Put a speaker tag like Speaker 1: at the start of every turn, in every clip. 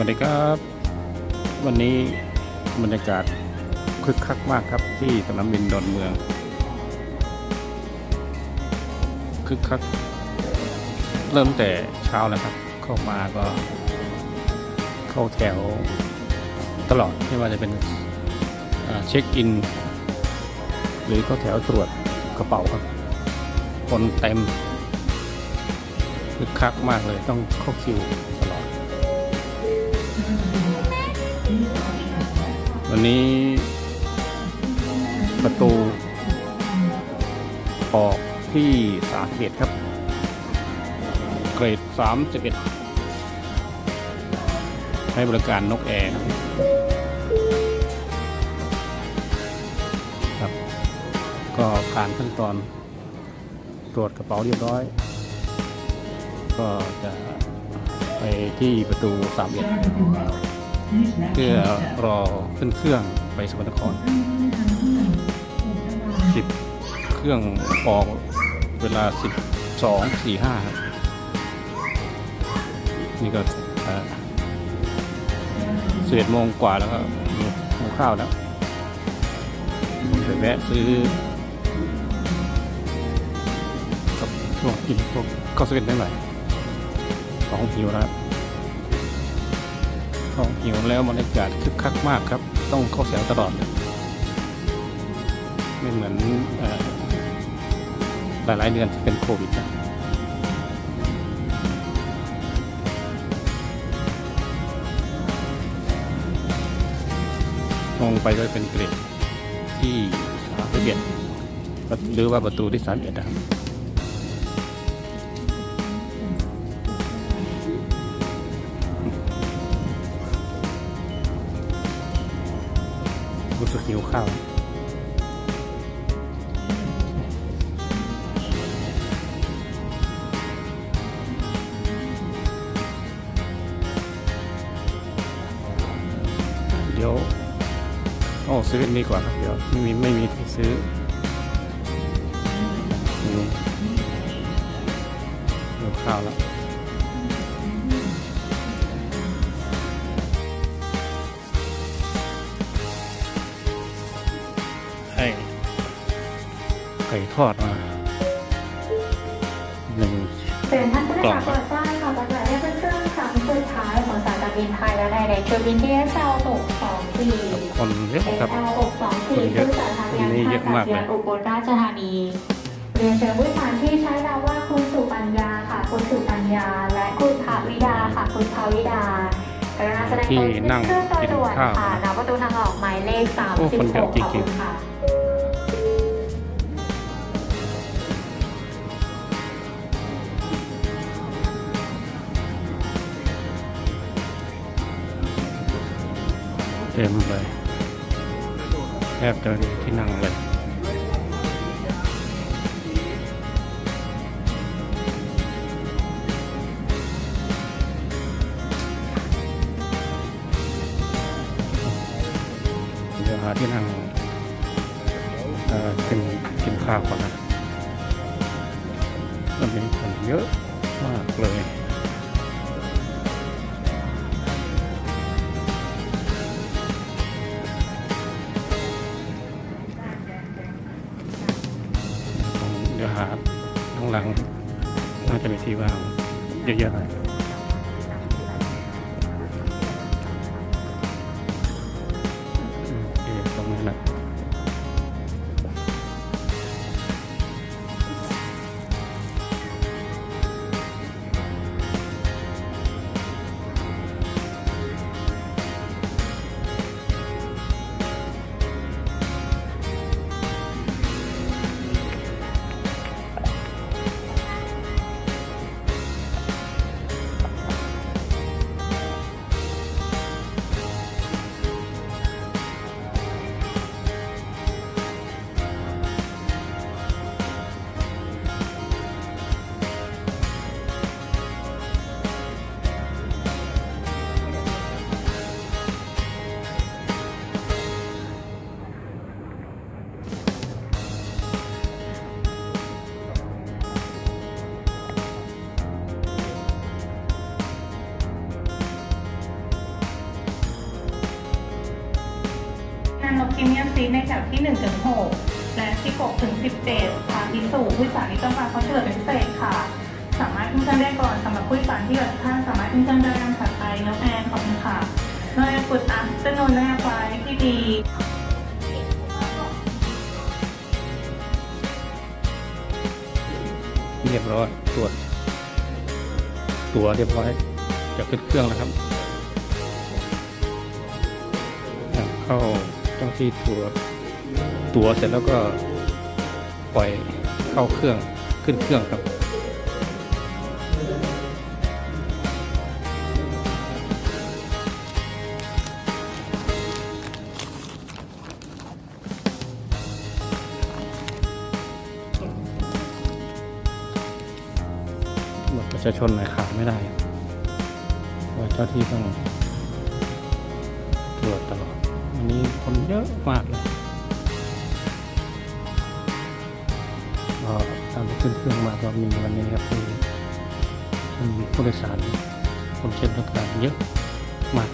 Speaker 1: วัสดีครับ วันนี้บรรยากาศคึกคักมากครับที่สนามบินดอนเมือง คึกคัก เริ่มแต่เช้าแล้วครับ เข้ามาก็ เข้าแถวตลอดไม่ว่าจะเป็นเช็คอิน หรือเข้าแถวตรวจกระเป๋าครับ คนเต็มคึกคักมากเลยต้องเข้าคิว วันนี้ประตู ออกที่สามเอ็ดครับ เกรดสามสิบเอ็ดให้บริการนกแอร์ครับครับก็ผ่านขั้นตอนตรวจกระเป๋าเรียบร้อย ก็จะไปที่ประตูสามเอ็ด เพื่อรอขึ้นเครื่องไปสกลนครสิบเครื่องออกเวลาสิบสองสี่ห้าครับนี่ก็สิบเอ็ดโมงกว่าแล้วก็หิวข้าวแล้วไปแวะซื้อกับพวกกินพวกข้าวสเก็ตได้หน่อยของหิวแล้ว ครับท้อหิวแล้วบรรยากาศคึกคักมากครับ ต้องเข้าแถวตลอดเลยไม่เหมือนเอ่อหลายเดือนที่เป็นโควิดนะมองไปก็เป็นเกรดที่สามสิบเอ็ดหรือว่าประตูที่สามเอ็ดนะครับ หิวข้าวเดี๋ยวโอ้ซื้อนนี้กว่าครับเดี๋ยวไม่มีไม่มีที่ซื้อหิวหิวข้าวแล้ว ทอดมาหนึ่ง
Speaker 2: เชิญท่านผู้โดยสารโปรดทราบค่ะประกาศให้เป็นเครื่องครั้งสุดท้ายของสายการบินไทยและในในเที่ยวบิน DSL 624
Speaker 1: คนเยอะครับ
Speaker 2: DSL 624ซึ่งสายทางยัง
Speaker 1: นี่เย
Speaker 2: ท่า
Speaker 1: อะ
Speaker 2: อากา
Speaker 1: มาก
Speaker 2: ศ
Speaker 1: เลย
Speaker 2: ยานอุบลราชธานีเรียนเชิญผู้โดยสารที่ใช้นามว่าคุณสุปัญญาค่ะ คุณสุปัญญา และคุณภาวิดาค่ะ คุณภาวิดากรุณาแสดงตนขึ้นเครื่องโดยด่วนค่ะณประตูทางออกหมายเลข36
Speaker 1: โอ้คนเยอะ ต็มเลยแทบจะมีที่นั่งเลยเดี๋ยวหาที่นั่ง ข้างหลังน่าจะมีที่ว่างเยอะๆ
Speaker 3: 16 ถึง 17 ทางพิสูจน์ผู้โดยสารที่ต้องการความช่วยเหลือเป็นพิเศษค่ะ สามารถขึ้นเครื่องได้ก่อนสำหรับผู้โดยสารที่เหลือทุกท่านสามารถขึ้นเครื่องได้ตามถัดไปน้องแอนขอบคุณค่ะน้องแอนกดอัพเตอร์นูนแม่ไฟที่ดี
Speaker 1: เรียบร้อยตรวจตัวเรียบร้อยจะขึ้นเครื่องแล้วครับ เข้าเจ้าที่ตัวตัวเสร็จแล้วก็ ปล่อยเข้าเครื่องขึ้นเครื่องครับบัตรประชาชนหมายขาดไม่ได้ว่าเจ้าที่ต้องตรวจตลอด วันนี้คนเยอะมากเลย ก็ตามไปขึ้นเครื่องมาก็มีวันนี้ครับมีผู้โดยสารคนเช็คบริการเยอะมาก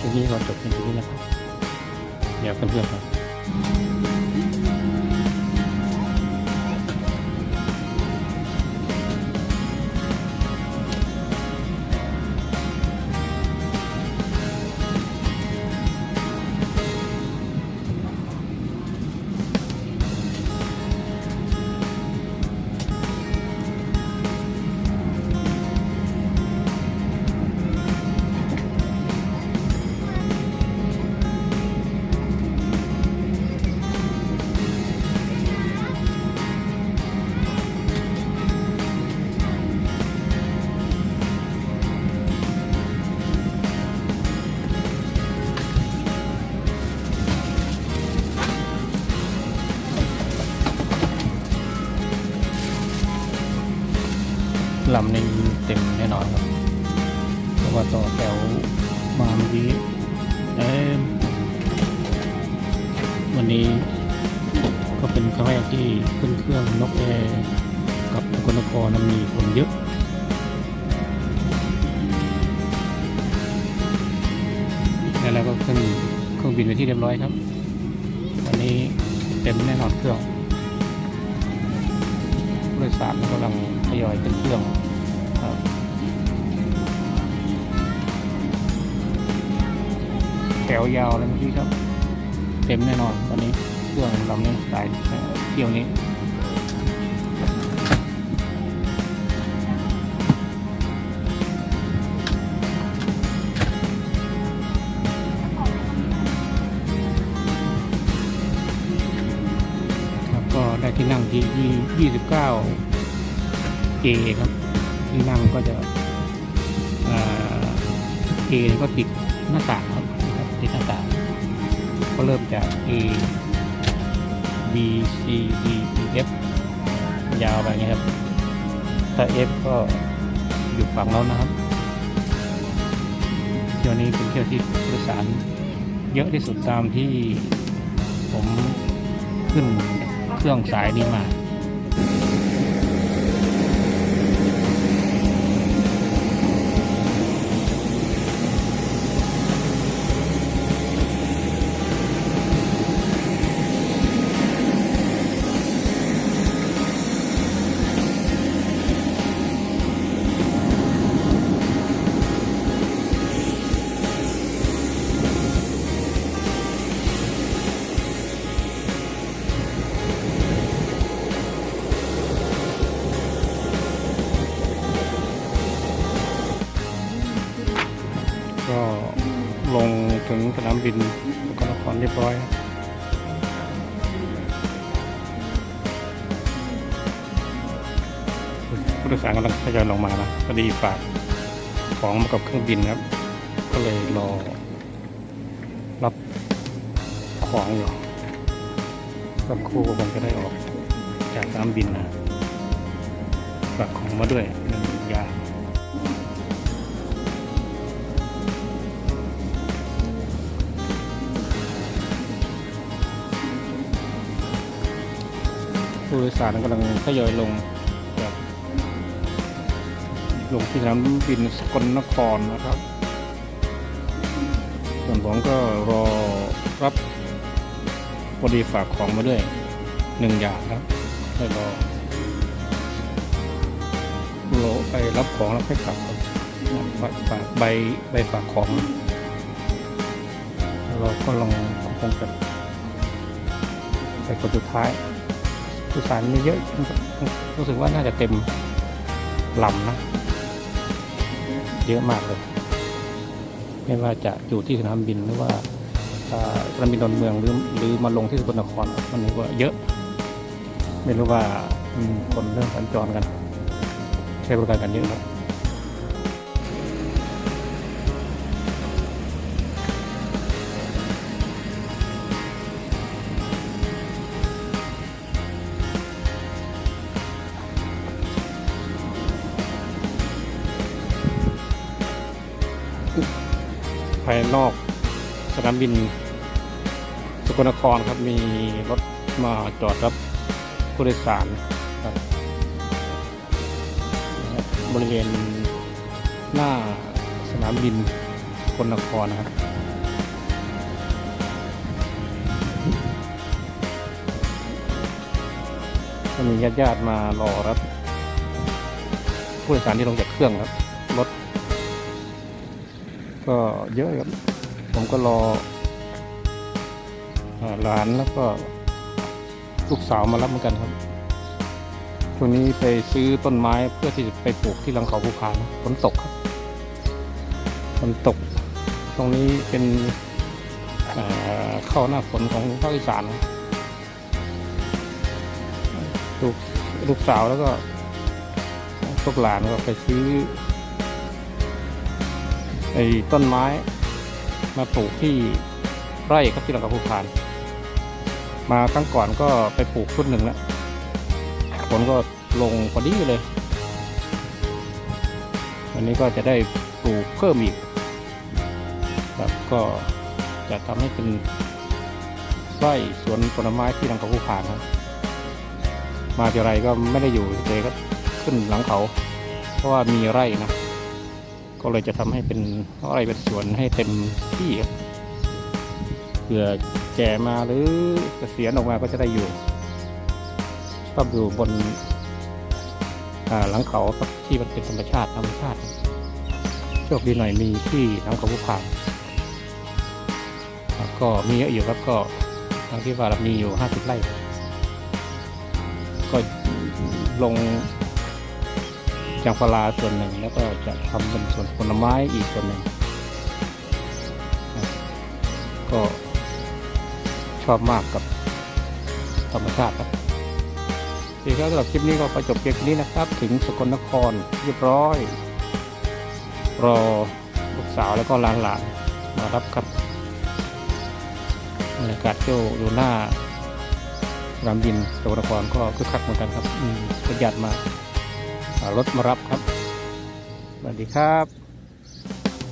Speaker 1: ทีนี้เราจบเป็นทีนี้นะครับ เดี๋ยวเพื่อนๆครับ ลำนี้เต็มแน่นอนครับเพราะว่าต่อแถวมาเมื่อกี้เอ้วันนี้ก็เป็นครั้งแรกที่ขึ้นเครื่องนกแอร์กับสกลนครนั้นมีคนเยอะแล้วเราก็ขึ้นเครื่องบินไปที่เรียบร้อยครับวันนี้เต็มแน่นอนเครื่องผู้โดยสารกำลัง ทยอยขึ้นเครื่องครับแถวยาวเลยเมื่อกี้ครับ เต็มแน่นอนวันนี้เครื่องลำนี้สายเที่ยวนี้ครับก็ได้ที่นั่งที่ 29 A ครับที่นั่งก็จะเอ่อ A ก็ติดหน้าต่างครับติดหน้าต่าง ก็เริ่มจาก A B C D E F ยาวไปอย่างเงี้ครับ ถ้า F ก็อยู่ฝั่งเรานะครับเที่ยวนี้เป็นเที่ยวที่ผู้โดยสารเยอะที่สุดตามที่ผมขึ้นเครื่องสายนี้มา ถึงสนามบินสกลนครเรียบร้อยผู้โดยสารกำลังทยอยลงมานะพอดีฝากของมากับเครื่องบินครับ ก็เลยรอ รับของอยู่สักครู่ก็คงจะได้ออกจากสนามบินนะฝากของมาด้วย ผู้โดยสารกำลังทยอยลงจากลงที่สนามบินสกลนครนะครับ ส่วนผมก็รอรับพอดีฝากของมาด้วยหนึ่งอย่างครับให้รอรอไปรับของแล้วค่อยกลับครับฝากฝากใบใบฝากของ เราก็ลองคงจะไปคนสุดท้าย ผู้สารมีเยอะรู้สึกว่าน่าจะเต็มลำนะ เยอะมากเลย ไม่ว่าจะอยู่ที่สนามบินหรือว่าสนามบินดอนเมืองหรือหรือมาลงที่สกลนครมันนี้ว่าเยอะ ไม่รู้ว่าคนเริ่มสัญจรกัน ใช้บริการกันเยอะครับ ภายนอกสนามบินสกลนครครับมีรถมาจอดรับผู้โดยสารครับบริเวณหน้าสนามบินสกลนครนะครับมีญาติญาติๆมารอรับผู้โดยสารที่ลงจากเครื่องครับ ก็เยอะครับ ผมก็รอหลานแล้วก็ลูกสาวมารับเหมือนกันครับช่วงนี้ไปซื้อต้นไม้เพื่อที่จะไปปลูกที่ลังเขาภูพานฝนตกครับฝนตก ตรงนี้เป็นเข้าหน้าฝนของภาคอีสานลูกลูกสาวแล้วก็พวกหลานก็ไปซื้อ ไอ้ต้นไม้มาปลูกที่ไร่ครับที่หลังกระพูพาน มาครั้งก่อนก็ไปปลูกชุดหนึ่งแล้วฝนก็ลงพอดีเลย วันนี้ก็จะได้ปลูกเพิ่มอีกครับก็จะทำให้เป็นไร่สวนผลไม้ที่หลังกระพูพานครับ มาทีไรก็ไม่ได้อยู่เลยก็ขึ้นหลังเขา เพราะว่ามีไร่นะ ก็เลยจะทำให้เป็นไร่เป็นสวนให้เต็มที่ครับเผื่อแก่มาหรือเกษียณออกมาก็จะได้อยู่ชอบอยู่บนหลังเขาครับที่มันเป็นธรรมชาติธรรมชาติโชคดีหน่อยมีที่หลังเขาผู้ผ่านแล้วก็มีเยอะอยู่ครับก็ทางที่ว่าเรามีอยู่ห้าสิบไร่ก็ลงางพาราส่วนหนึ่ง แล้วก็จะทำเป็นส่วนผลไม้อีกส่วนหนึ่ง ก็ชอบมากกับธรรมชาติครับโอเครับสำหรับคลิปนี้ก็ขอจบเพียงนี้นะครับ ถึงสกลนครเรียบร้อย รอลูกสาวแล้วก็หลานๆมารับครับบรรยากาศเที่ยวอยู่หน้าสนามบินสกลนครก็คึกคักเหมือนกันครับอืมประหยัดมาก รถมารับครับสวัสดีครับ